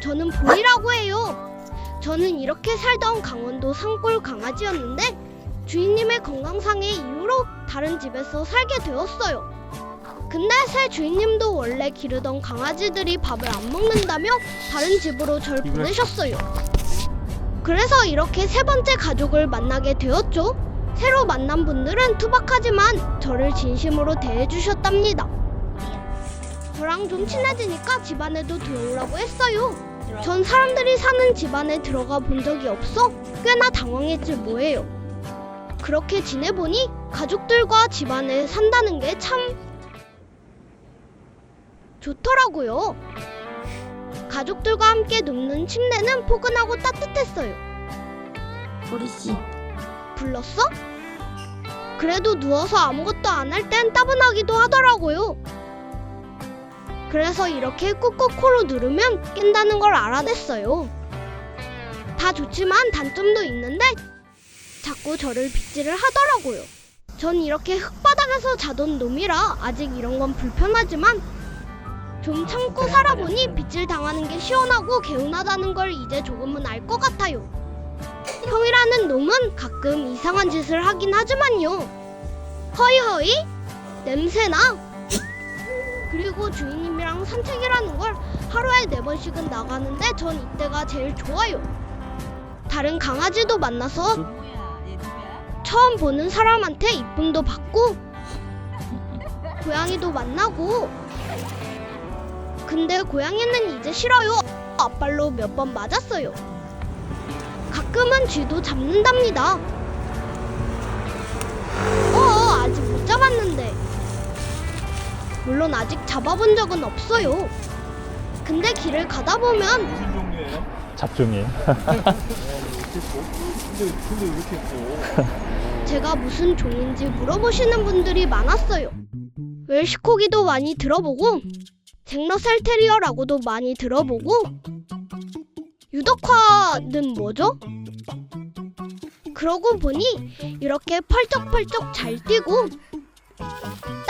저는 보이라고 해요. 저는 이렇게 살던 강원도 산골 강아지였는데 주인님의 건강상의 이유로 다른 집에서 살게 되었어요. 근데 새 주인님도 원래 기르던 강아지들이 밥을 안 먹는다며 다른 집으로 절 보내셨어요. 그래서 이렇게 세 번째 가족을 만나게 되었죠. 새로 만난 분들은 투박하지만 저를 진심으로 대해주셨답니다. 저랑 좀 친해지니까 집안에도 들어오라고 했어요. 전 사람들이 사는 집안에 들어가 본 적이 없어 꽤나 당황했지 뭐예요. 그렇게 지내보니 가족들과 집안에 산다는 게 참 좋더라고요. 가족들과 함께 눕는 침대는 포근하고 따뜻했어요. 보리 씨. 불렀어? 그래도 누워서 아무것도 안 할 땐 따분하기도 하더라고요. 그래서 이렇게 꾹꾹 코로 누르면 깬다는 걸 알아냈어요. 다 좋지만 단점도 있는데 자꾸 저를 빗질을 하더라고요. 전 이렇게 흙바닥에서 자던 놈이라 아직 이런 건 불편하지만 좀 참고 살아보니 빗질 당하는 게 시원하고 개운하다는 걸 이제 조금은 알 것 같아요. 형이라는 놈은 가끔 이상한 짓을 하긴 하지만요. 허이허이? 냄새나? 그리고 주인님이랑 산책이라는 걸 하루에 네 번씩은 나가는데 전 이때가 제일 좋아요. 다른 강아지도 만나서 처음 보는 사람한테 이쁨도 받고 고양이도 만나고 근데 고양이는 이제 싫어요. 앞발로 몇 번 맞았어요. 가끔은 쥐도 잡는답니다. 물론 아직 잡아본 적은 없어요. 근데 길을 가다 보면 무슨 종류예요? 잡종이에요. 고 근데 근데 왜 이렇게 고? 제가 무슨 종인지 물어보시는 분들이 많았어요. 웰시코기도 많이 들어보고 잭러셀 테리어라고도 많이 들어보고 유덕화는 뭐죠? 그러고 보니 이렇게 펄쩍펄쩍 잘 뛰고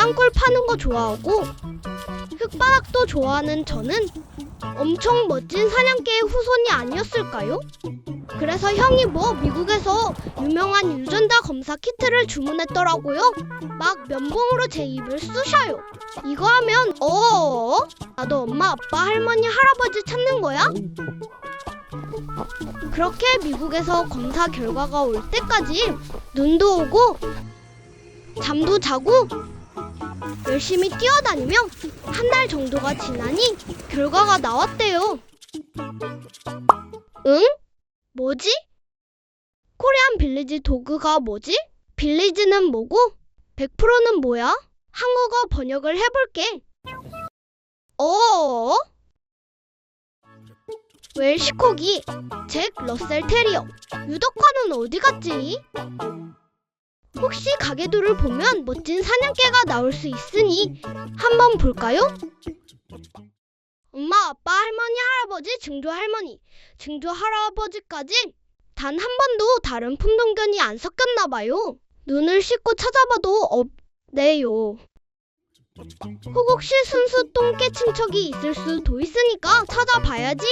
땅굴 파는 거 좋아하고 흙바닥도 좋아하는 저는 엄청 멋진 사냥개의 후손이 아니었을까요? 그래서 형이 뭐 미국에서 유명한 유전자 검사 키트를 주문했더라고요. 막 면봉으로 제 입을 쑤셔요. 이거 하면 어 나도 엄마 아빠 할머니 할아버지 찾는 거야? 그렇게 미국에서 검사 결과가 올 때까지 눈도 오고 잠도 자고 열심히 뛰어다니며 한 달 정도가 지나니 결과가 나왔대요. 응? 뭐지? 코리안 빌리지 도그가 뭐지? 빌리지는 뭐고? 100%는 뭐야? 한국어 번역을 해볼게. 어? 웰시코기, 잭 러셀 테리어, 유덕화는 어디 갔지? 혹시 가게도를 보면 멋진 사냥개가 나올 수 있으니 한번 볼까요? 엄마, 아빠, 할머니, 할아버지, 증조 할머니, 증조 할아버지까지 단 한 번도 다른 품동견이 안 섞였나 봐요. 눈을 씻고 찾아봐도 없네요. 혹시 순수 똥개 친척이 있을 수도 있으니까 찾아봐야지.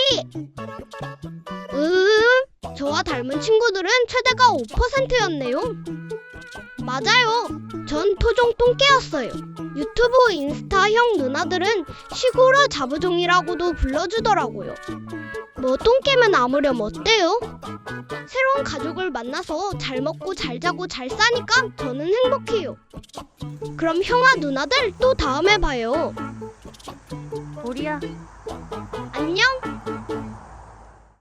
음, 저와 닮은 친구들은 최대가 5%였네요. 맞아요. 전 토종 똥개였어요. 유튜브 인스타 형 누나들은 시골어 자부종이라고도 불러주더라고요. 뭐 똥개면 아무렴 어때요? 새로운 가족을 만나서 잘 먹고 잘 자고 잘 싸니까 저는 행복해요. 그럼 형아 누나들 또 다음에 봐요. 보리야. 안녕.